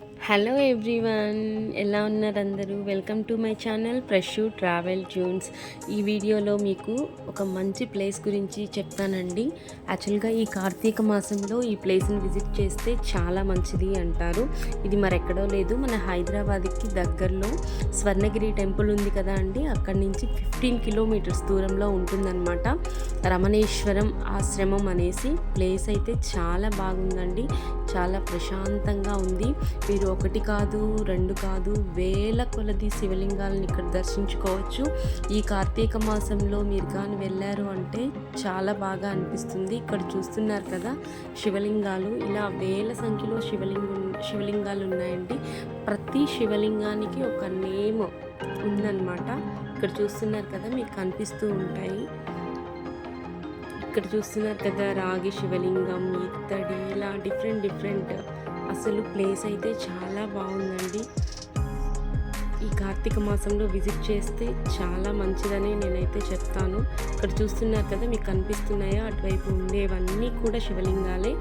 Hello everyone ఎలా ఉన్నారు అందరూ welcome to my channel fresh travel junes ఈ వీడియోలో మీకు ఒక మంచి ప్లేస్ గురించి చెప్తానండి. యాక్చువల్గా ఈ కార్తీక మాసంలో ఈ ప్లేస్ని విజిట్ చేస్తే చాలా మంచిది అంటారు. ఇది మరెక్కడో లేదు మన హైదరాబాద్కి దగ్గరలో స్వర్ణగిరి టెంపుల్ ఉంది కదా అండి. అక్కడి నుంచి ఫిఫ్టీన్ కిలోమీటర్స్ దూరంలో ఉంటుందన్నమాట. రమణేశ్వరం ఆశ్రమం అనేసి ప్లేస్ అయితే చాలా బాగుందండి. చాలా ప్రశాంతంగా ఉంది. మీరు ఒకటి కాదు రెండు కాదు వేల కొలది శివలింగాలను ఇక్కడ దర్శించుకోవచ్చు. ఈ కార్తీక మాసంలో మీరు కానీ వెళ్ళారు అంటే చాలా బాగా అనిపిస్తుంది. ఇక్కడ చూస్తున్నారు కదా శివలింగాలు. ఇలా వేల సంఖ్యలో శివలింగం శివలింగాలు ఉన్నాయండి. ప్రతి శివలింగానికి ఒక నేమ్ ఉందన్నమాట. ఇక్కడ చూస్తున్నారు కదా మీకు కనిపిస్తూ ఉంటాయి. ఇక్కడ చూస్తున్నారు కదా రాగి శివలింగం ఇత్తడి ఇలా డిఫరెంట్ డిఫరెంట్ అసలు ప్లేస్ అయితే చాలా బాగుందండి. ఈ కార్తీక మాసంలో విజిట్ చేస్తే చాలా మంచిదని నేనైతే చెప్తాను. ఇక్కడ చూస్తున్నారు కదా మీకు కనిపిస్తున్నాయా? అటువైపు ఉండేవన్నీ కూడా శివలింగాలే.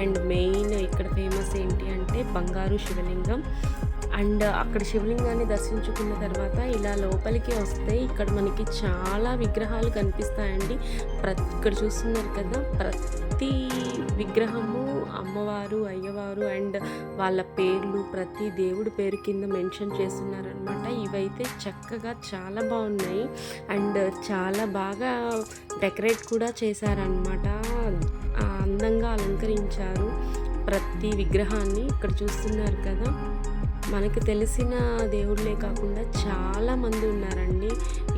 అండ్ మెయిన్ ఇక్కడ ఫేమస్ ఏంటి అంటే బంగారు శివలింగం. అండ్ అక్కడ శివలింగాన్ని దర్శించుకున్న తర్వాత ఇలా లోపలికి వస్తే ఇక్కడ మనకి చాలా విగ్రహాలు కనిపిస్తాయండి. ప్రతి ఇక్కడ చూస్తున్నారు కదా ప్రతి విగ్రహము అమ్మవారు అయ్యవారు అండ్ వాళ్ళ పేర్లు ప్రతి దేవుడి పేరు కింద మెన్షన్ చేస్తున్నారనమాట ఇవైతే చక్కగా చాలా బాగున్నాయి. అండ్ చాలా బాగా డెకరేట్ కూడా చేశారనమాట అందంగా అలంకరించారు ప్రతి విగ్రహాన్ని. ఇక్కడ చూస్తున్నారు కదా మనకు తెలిసిన దేవుళ్ళే కాకుండా చాలా మంది ఉన్నారండి.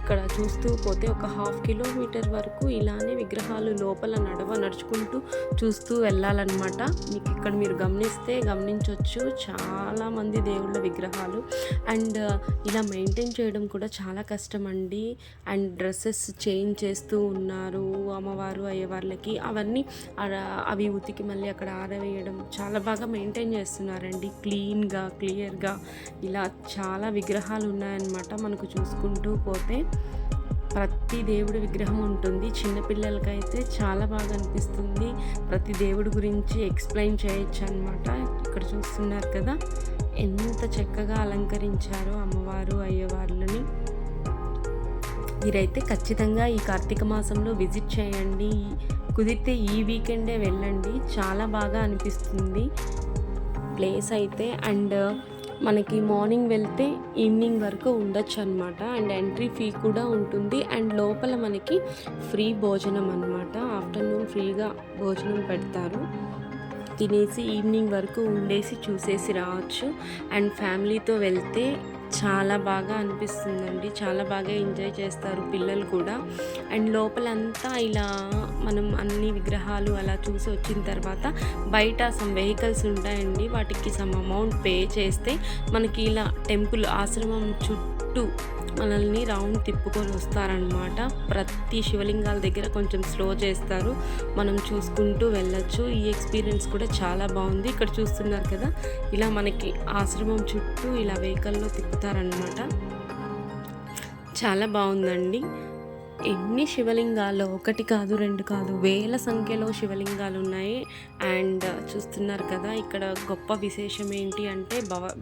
ఇక్కడ చూస్తూ పోతే ఒక హాఫ్ కిలోమీటర్ వరకు ఇలానే విగ్రహాలు లోపల నడవ నడుచుకుంటూ చూస్తూ వెళ్ళాలన్నమాట. మీకు ఇక్కడ మీరు గమనిస్తే గమనించవచ్చు చాలామంది దేవుళ్ళ విగ్రహాలు. అండ్ uh, ఇలా మెయింటైన్ చేయడం కూడా చాలా కష్టం అండి అండ్ డ్రెస్సెస్ చేంజ్ చేస్తూ ఉన్నారు అమ్మవారు అయ్యవార్లకి. అవన్నీ అవి ఉతికి మళ్ళీ అక్కడ ఆరవేయడం చాలా బాగా మెయింటైన్ చేస్తున్నారండి. క్లీన్గా క్లియర్గా ఇలా చాలా విగ్రహాలు ఉన్నాయన్నమాట మనకు చూసుకుంటూ పోతే. ప్రతి దేవుడి విగ్రహం ఉంటుంది. చిన్నపిల్లలకైతే చాలా బాగా అనిపిస్తుంది. ప్రతి దేవుడి గురించి ఎక్స్ప్లెయిన్ చేయొచ్చు అనమాట ఇక్కడ చూస్తున్నారు కదా ఎంత చక్కగా అలంకరించారో అమ్మవారు అయ్యవార్లని. మీరైతే ఖచ్చితంగా ఈ కార్తీక మాసంలో విజిట్ చేయండి. కుదిరితే ఈ వీకెండే వెళ్ళండి. చాలా బాగా అనిపిస్తుంది. ప్లేస్ అయితే అండ్ మనకి మార్నింగ్ వెళ్తే ఈవినింగ్ వరకు ఉండొచ్చు అనమాట అండ్ ఎంట్రీ ఫీ కూడా ఉంటుంది. అండ్ లోపల మనకి ఫ్రీ భోజనం అనమాట ఆఫ్టర్నూన్ ఫ్రీగా భోజనం పెడతారు. తినేసి ఈవినింగ్ వరకు ఉండేసి చూసేసి రావచ్చు. అండ్ ఫ్యామిలీతో వెళ్తే చాలా బాగా అనిపిస్తుందండి. చాలా బాగా ఎంజాయ్ చేస్తారు పిల్లలు కూడా. అండ్ లోపలంతా ఇలా మనం అన్ని విగ్రహాలు అలా చూసి వచ్చిన తర్వాత బయట సమ్ వెహికల్స్ ఉంటాయండి. వాటికి సమ్ అమౌంట్ పే చేస్తే మనకి ఇలా టెంపుల్ ఆశ్రమం చుట్టూ మనల్ని రౌండ్ తిప్పుకొని వస్తారనమాట ప్రతి శివలింగాల దగ్గర కొంచెం స్లో చేస్తారు. మనం చూసుకుంటూ వెళ్ళొచ్చు. ఈ ఎక్స్పీరియన్స్ కూడా చాలా బాగుంది. ఇక్కడ చూస్తున్నారు కదా ఇలా మనకి ఆశ్రమం చుట్టూ ఇలా వెహికల్లో తిప్పుతారనమాట చాలా బాగుందండి. ఎన్ని శివలింగాలు ఒకటి కాదు రెండు కాదు వేల సంఖ్యలో శివలింగాలు ఉన్నాయి. అండ్ చూస్తున్నారు కదా ఇక్కడ గొప్ప విశేషం ఏంటి అంటే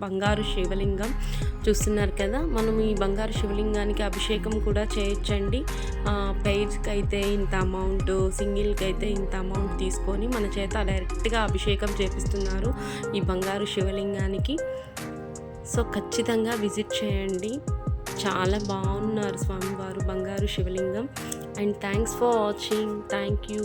బంగారు శివలింగం. చూస్తున్నారు కదా మనం ఈ బంగారు శివలింగానికి అభిషేకం కూడా చేయొచ్చండి. పెయిర్స్కి అయితే ఇంత అమౌంట్ సింగిల్కి అయితే ఇంత అమౌంట్ తీసుకొని మన చేత డైరెక్ట్గా అభిషేకం చేపిస్తున్నారు ఈ బంగారు శివలింగానికి. సో ఖచ్చితంగా విజిట్ చేయండి. చాలా బాగున్నారు స్వామివారు బంగారు శివలింగం. And thanks for watching thank you